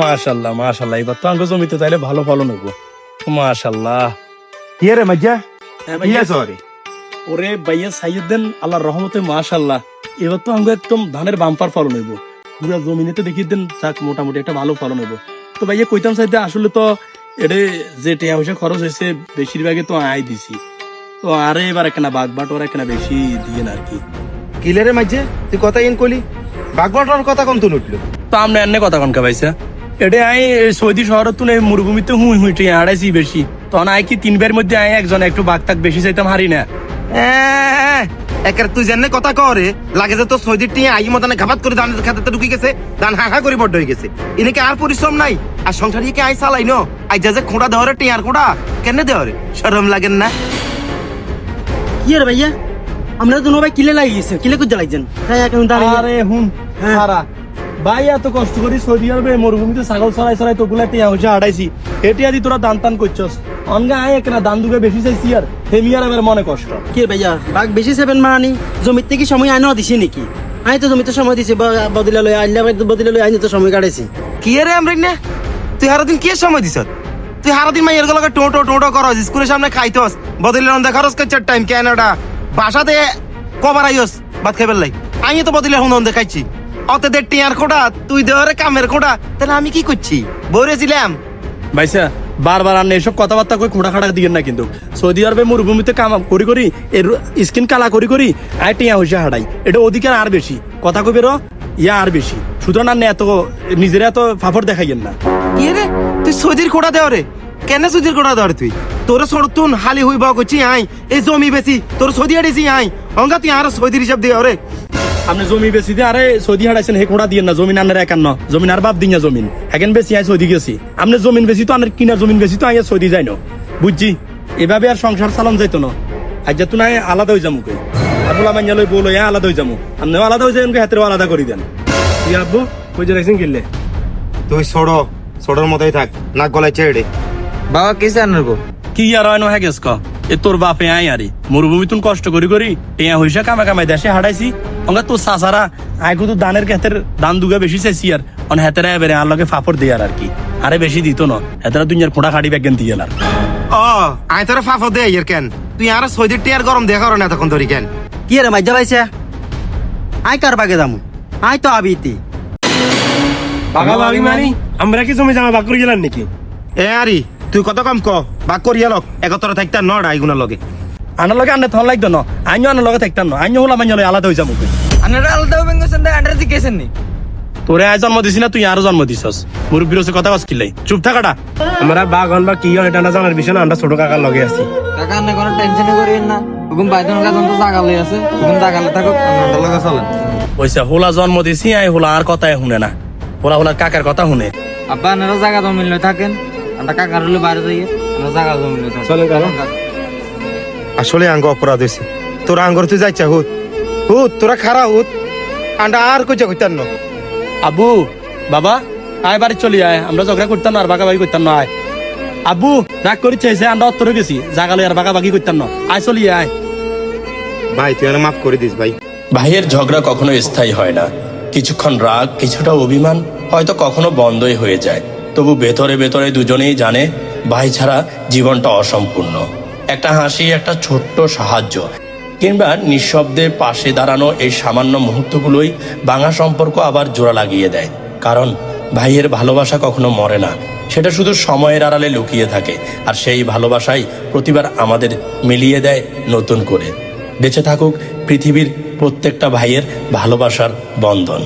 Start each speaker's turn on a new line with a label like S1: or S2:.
S1: মাশাল্লাহ মাশাল্লাহ এবার তো আঙ্গ জমিতে তাইলে ভালো ফলন হইব মাশাল্লাহ
S2: কি রে মজ্জা
S1: হ্যাঁ
S2: কি
S1: ভাইয়া
S2: আছে রে
S1: ওরে ভাইয়া সাইয়েদ্দেন আল্লাহর রহমতে মাশাল্লাহ এবার তো আঙ্গ একদম ধানের বাম্পার ফলন হইব। পুরা জমিনেতে দেখিয়ে দেন যাক মোটামুটি একটা ভালো ফলন হইব। তো ভাইয়া কইতাম চাইতে আসলে তো এটা যে টিয়া পয়সা খরচ হয়েছে বেশিরভাগে তো আয় দিছি। তো আরে এবার একখানা বাঘ বাটোয়ার একখানা বেশি দিয়ে না আর কি।
S2: কিলে রে মাঝে তুই কথা ইন কলি বাগবাটার কথা কোন তুই উঠল?
S1: তো আমরা এনে কথা কনকা পাইছা এটা আই সৌদি শহর এই মরুভূমিতে হুই হুই আড়াইছি বেশি। তখন আই কি তিনবার মধ্যে আই একজন একটু বাঘ তাক বেশি চাইতাম হারি না।
S2: একের তুই জানে কথা করে লাগে যে তোর সৈদির টিয়া আই মতনে ঘাপাত করে ধান খাতে ঢুকে গেছে ধান হা হা করে বড্ড হয়ে গেছে। ইনকে আর পরিশ্রম নাই আর সংসার কি আই চালাই ন। আই যা যে খোঁড়া দেওয়ারে টিয়ার খোঁড়া কেন দেওয়ারে? শরম লাগেন না।
S3: কি রে ভাইয়া? আমরা তো ভাই কিলে লাগিয়েছে কিলে করতে লাগছেন? তাই এখন দাঁড়িয়ে
S1: আরে হুন
S3: হ্যাঁ।
S1: ভাই এত কষ্ট করি সৌদি আরবে মরুভূমিতে ছাগল চড়াই চড়াই তোগুলা টিয়া হইছে আড়াইছি এটি আদি তোরা দান টান করছস। অনগা আয় একনা দান দুগে বেশি চাইছি আর। হেমি আর এবার মনে কষ্ট।
S3: কি ভাইয়া বাঘ বেশি সেভেন মারানি? জমির থেকে সময় আইনও দিছি নাকি? আমি তো জমিতে সময় দিছি বদলা লই আইলে বদলা লই আইনি তো সময় কাটাইছি।
S2: কি রে আমরা না তুই হারাদিন কি সময় দিছ তুই হারাদিন মাইয়ের গলকে টোটো টোটো করস স্কুলের সামনে খাইতস বদলি রন্ধা খরচ করছে টাইম ক্যানাডা বাসাতে কবার আইস ভাত খাইবার লাই আমি তো বদলে হুন দেখাইছি অতে দে টিয়ার খোটা তুই দেওয়ারে কামের খোটা তাহলে আমি কি করছি? বরেছিলাম।
S1: ভাইসা বারবার আনে এসব কথাবার্তা কই খোঁড়া খাটা দিয়েন না কিন্তু। সৌদি আরবে মরুভূমিতে কাম করি করি এর স্কিন কালা করি করি আয় টিয়া হইছে হাড়াই। এটা অধিকার আর বেশি। কথা কইবে র ইয়া আর বেশি। সুতরাং আর এত নিজের এত ফাফর দেখাইয়েন না।
S2: কি রে? তুই সৌদির খোটা দেওয়ারে? কেন সৌদির খোটা দেওয়ারে তুই? তোর সরতুন হালি হইব করছি আই এই জমি বেশি তোর সৌদি আড়েছি আই অঙ্গা তুই আর সৌদির হিসাব দিয়ে রে।
S1: আপনি জমি বেশি দিয়ে আরে সৌদি হারাইছেন হে খোঁড়া দিয়ে না জমিন আনের একান্ন জমিন আর বাপ দিন জমিন এখন বেশি আয় সৌদি গেছি আপনি জমিন বেশি তো আনের কিনা জমিন বেশি তো আইয়া সৌদি যাই না বুঝছি এভাবে আর সংসার চালান যাইতো না আজ তো নাই আলাদা হয়ে যাব কই আবুলা মাইয়া লই বলো হ্যাঁ আলাদা হয়ে যাব আপনিও আলাদা হয়ে যাবেন হাতেরও আলাদা করে দেন কি আব্বু কই যে রাখছেন কিনলে
S2: তুই ছোড়ো ছোড়োর মতোই থাক নাক গলায় চেড়ে
S4: বাবা কিসে আনব
S1: কি আর হয় নহে গেছ ক এ তোর বাপে আই আরি মরুভূমি তুন কষ্ট করি করি টিয়া হইসা কামে কামাই দেশে হারাইছি অঙ্গা তোর সাসারা আই কুতু দানের ক্ষেতের দান দুগা বেশি চাইছি আর। অন হেতেরা এবারে আর লগে ফাপড় দিয়ে আর কি। আরে বেশি দিত না। হেতেরা দুনিয়ার খোঁড়া খাড়ি বেগেন দিয়ে আর।
S2: ও আই তোর ফাফো দে এর কেন। তুই আর সৈদির টিয়ার গরম দেখা না তখন ধরি কেন।
S3: কি রে মাইজা পাইছে আই কার বাগে যামু আই তো আবিতি।
S1: বাগা বাগি মানি। আমরা কি জমি জামা বাক করে গেলাম নাকি?
S2: এ আরি তুই কত কম ক? বাক করিয়া লক। একতরে থাকতে নড আইগুনার লগে।
S1: আনার লগে আনে থন লাগতো না? আইনও আনার লগে থাকতাম না? আইনও হলাম আইনও আলাদা হয়ে যাব
S4: আপনারা আলাদা হবেন গেছেন তাই আন্ডার জিজ্ঞেসেন নি?
S1: তোরে আয় জন্ম দিছি না তুই আরও জন্ম দিছস? মুরব্বীর হচ্ছে কথা বাস কিলাই চুপ থাকাটা আমরা বাগান বা কি হয় এটা না জানার বিষয় না আমরা ছোট কাকার লগে আছি।
S4: কাকা আপনি কোনো টেনশনই করিয়েন না। হুকুম বাইদন জাগালে আছে। হুকুম জাগালে থাকুক আপনার লগে চলেন
S1: ওইসা হোলা জন্ম দিছি আই হোলা আর কথাই শুনে না। হোলা হোলা কাকার কথা শুনে।
S4: আব্বা আপনারা জায়গা জমিন লই থাকেন। আমরা কাকার হলে বাইরে যাইয়ে আমরা জায়গা জমিন লই থাকেন
S1: চলেন কাকা।
S2: আসলে আঙ্গ অপরাধ হয়েছে। তোর আঙ্গর তুই যাইছা হুত। হুত তোরা খারা হুত। আন্ডা আর কইছা কইতার ন।
S1: আবু বাবা আয় বাড়ি চলি আয়। আমরা ঝগড়া করতাম না আর বাগাবাগি করতাম না আয়। আবু রাগ করি চাইছে আমরা অত্তরে গেছি। জাগালে আর বাগাবাগি করতাম না। আয় চলি আয়।
S2: ভাই তুই আর মাফ করে দিস ভাই।
S5: ভাইয়ের ঝগড়া কখনো স্থায়ী হয় না। কিছুক্ষণ রাগ কিছুটা অভিমান হয়তো কখনো বন্ধই হয়ে যায়। তবু ভেতরে ভেতরে দুজনেই জানে ভাই ছাড়া জীবনটা অসম্পূর্ণ। একটা হাসি, একটা ছোট্ট সাহায্য। কিংবা নিঃশব্দে পাশে দাঁড়ানো এই সামান্য মুহূর্তগুলোই ভাঙা সম্পর্ক আবার জোড়া লাগিয়ে দেয়। কারণ ভাইয়ের ভালোবাসা কখনো মরে না। সেটা শুধু সময়ের আড়ালে লুকিয়ে থাকে। আর সেই ভালোবাসাই প্রতিবার আমাদের মিলিয়ে দেয় নতুন করে। বেঁচে থাকুক পৃথিবীর প্রত্যেকটা ভাইয়ের ভালোবাসার বন্ধন।